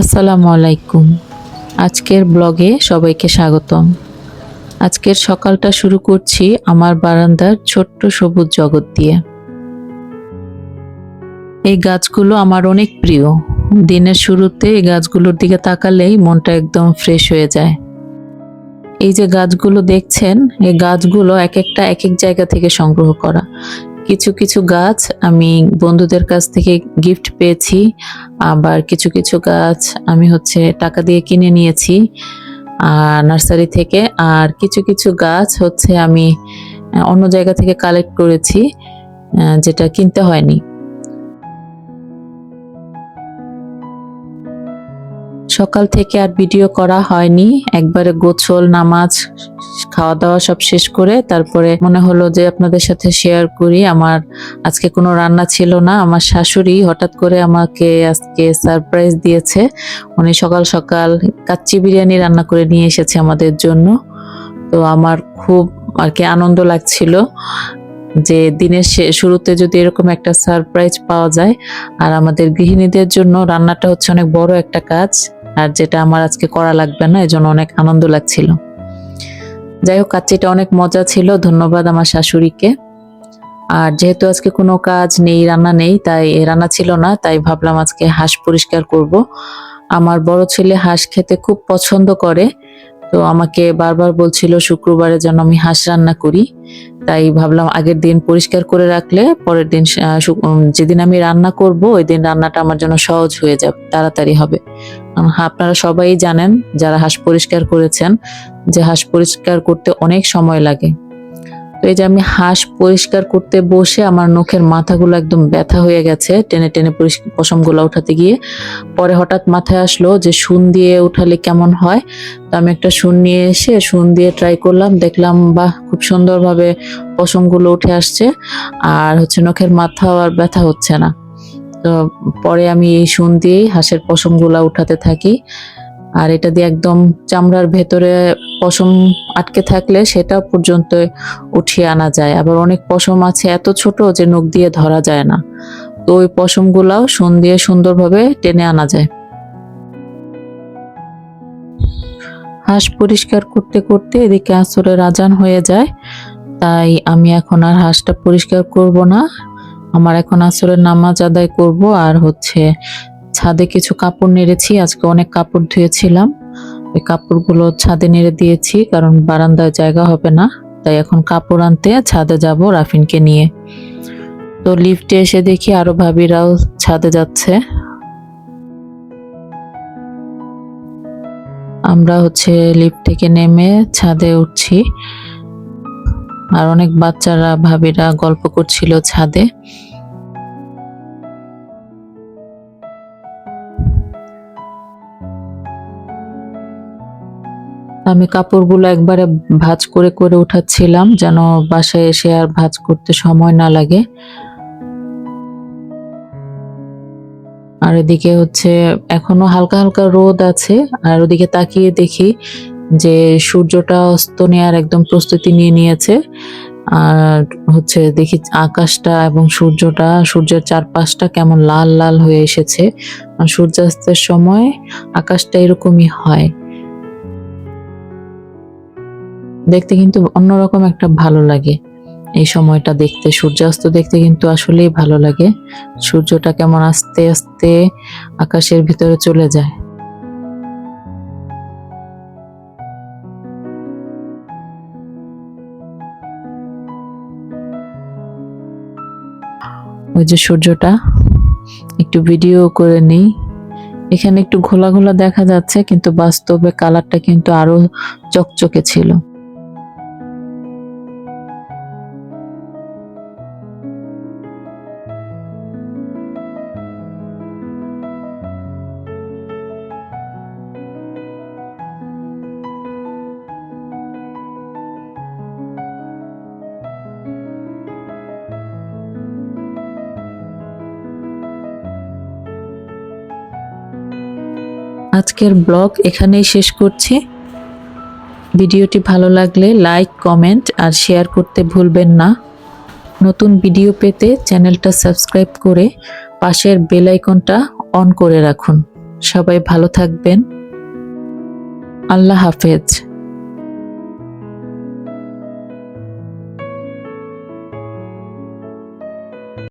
আসসালামু আলাইকুম। আজকের ব্লগে সবাইকে স্বাগতম। আজকের সকালটা শুরু করছি আমার বারান্দার ছোট্ট সবুজ জগৎ দিয়ে। এই গাছগুলো আমার অনেক প্রিয়। দিনের শুরুতে এই গাছগুলোর দিকে তাকালেই মনটা একদম ফ্রেশ হয়ে যায়। এই যে গাছগুলো দেখছেন, এই গাছগুলো এক একটা এক এক জায়গা থেকে সংগ্রহ করা। কিছু কিছু গাছ আমি বন্ধুদের কাছ থেকে গিফট পেয়েছি। আবার কিছু কিছু গাছ আমি হচ্ছে টাকা দিয়ে কিনে নিয়েছি আর নার্সারি থেকে। আর কিছু কিছু গাছ হচ্ছে আমি অন্য জায়গা থেকে কালেক্ট করেছি যেটা কিনতে হয়নি। সকাল থেকে আর ভিডিও করা হয়নি। একবারে গোছল, নামাজ খাওয়া দাওয়া সব শেষ করে তারপরে মনে হলো যে আপনাদের সাথে শেয়ার করি। আমার আজকে কোনো রান্না ছিল না। আমার শাশুড়ি হঠাৎ করে আমাকে আজকে সারপ্রাইজ দিয়েছে। উনি সকাল সকাল কাচ্চি বিরিয়ানি রান্না করে নিয়ে এসেছে আমাদের জন্য। তো আমার খুব আর কি আনন্দ লাগছিল যে দিনের শুরুতে যদি এরকম একটা সারপ্রাইজ পাওয়া যায়, আর আমাদের গৃহিণীদের জন্য রান্নাটা হচ্ছে অনেক বড় একটা কাজ, আর যেটা আমার আজকে করা লাগবে না, এজন্য অনেক আনন্দ লাগছিল। যাই হোক কাচ্চিটা অনেক মজা ছিল। ধন্যবাদ আমার শাশুড়িকে। আর যেহেতু আজকে কোনো কাজ নেই রান্না নেই তাই রান্না ছিল না তাই ভাবলাম আজকে হাঁস পরিষ্কার করব। আমার বড় ছেলে হাঁস খেতে খুব পছন্দ করে তো আমাকে বারবার বলছিল শুক্রবারে যেন আমি হাঁস রান্না করি। তাই ভাবলাম আগের দিন পরিষ্কার করে রাখলে পরের দিন যেদিন আমি রান্না করব ওই দিন রান্নাটা আমার জন্য সহজ হয়ে যাবে তাড়াতাড়ি হবে। হ্যাঁ, আপনারা সবাই জানেন যারা হাঁস পরিষ্কার করেছেন যে হাঁস পরিষ্কার করতে অনেক সময় লাগে। তো এই যে আমি হাঁস পরিষ্কার করতে বসে আমার নখের মাথাগুলো একদম ব্যথা হয়ে গেছে, টেনে টেনে পশমগুলো উঠাতে গিয়ে। পরে হঠাৎ মাথায় আসলো যে শুন দিয়ে উঠালে কেমন হয়? তো আমি একটা শুন নিয়ে এসে শুন দিয়ে ট্রাই করলাম, দেখলাম বাহ, খুব সুন্দরভাবে পশমগুলো উঠে আসছে। আর হচ্ছে নখের মাথাও আর ব্যথা হচ্ছে না। তো পরে আমি এই শুন দিয়েই হাঁসের পশমগুলা উঠাতে থাকি। আর এটা দিয়ে একদম চামড়ার ভেতরে পশম আটকে থাকলে সেটা পর্যন্ত উঠিয়ে আনা যায়। আবার অনেক পশম আছে এত ছোট যে নখ দিয়ে ধরা যায় না। তো ওই পশমগুলাও শুন দিয়ে সুন্দরভাবে টেনে আনা যায়। হাঁস পরিষ্কার করতে করতে এদিকে আসরের আজান হয়ে যায়। তাই আমি এখন আর হাঁসটা পরিষ্কার করব না। আমার এখন আসরের নামাজ আদায় করব। আর হচ্ছে ছাদে কিছু কাপড় নেড়েছি। আজকে অনেক কাপড় ধুয়েছিলাম। ওই কাপড়গুলো ছাদে নেড়ে দিয়েছি, কারণ বারান্দায় জায়গা হবে না। তাই এখন কাপড় আনতে ছাদে যাব রাফিনকে নিয়ে। তো লিফটে এসে দেখি আরও ভাবিরাও ছাদে যাচ্ছে। আমরা হচ্ছে লিফট থেকে নেমে ছাদে উঠছি। আর অনেক বাচ্চারা, ভাবিরা গল্প করছিল ছাদে। আমি কাপড়গুলো একবারে ভাঁজ করে করে উঠাচ্ছিলাম, যেন বাসায় এসে আর ভাঁজ করতে সময় না লাগে। আর এদিকে হচ্ছে এখনও হালকা হালকা রোদ আছে, আর ওদিকে তাকিয়ে দেখি যে সূর্যটা অস্ত নেওয়ার একদম প্রস্তুতি নিয়ে নিয়েছে। আর হচ্ছে দেখি আকাশটা এবং সূর্যটা, সূর্যের চারপাশটা কেমন লাল লাল হয়ে এসেছে। আর সূর্যাস্তের সময় আকাশটা এরকমই হয়। দেখতে কিন্তু অন্যরকম একটা ভালো লাগে। এই সময়টা দেখতে, সূর্যাস্ত দেখতে কিন্তু আসলেই ভালো লাগে। সূর্যটা কেমন আস্তে আস্তে আকাশের ভিতরে চলে যায়। ওই যে সূর্যটা, একটু ভিডিও করে নেই। এখানে একটু ঘোলা ঘোলা দেখা যাচ্ছে, কিন্তু বাস্তবে কালারটা কিন্তু আরও চকচকে ছিল। আজকের ব্লগ এখানেই শেষ করছি। ভিডিওটি ভালো লাগলে লাইক, কমেন্ট আর শেয়ার করতে ভুলবেন না। নতুন ভিডিও পেতে চ্যানেলটা সাবস্ক্রাইব করে পাশের বেল আইকনটা অন করে রাখুন। সবাই ভালো থাকবেন। আল্লাহ হাফেজ।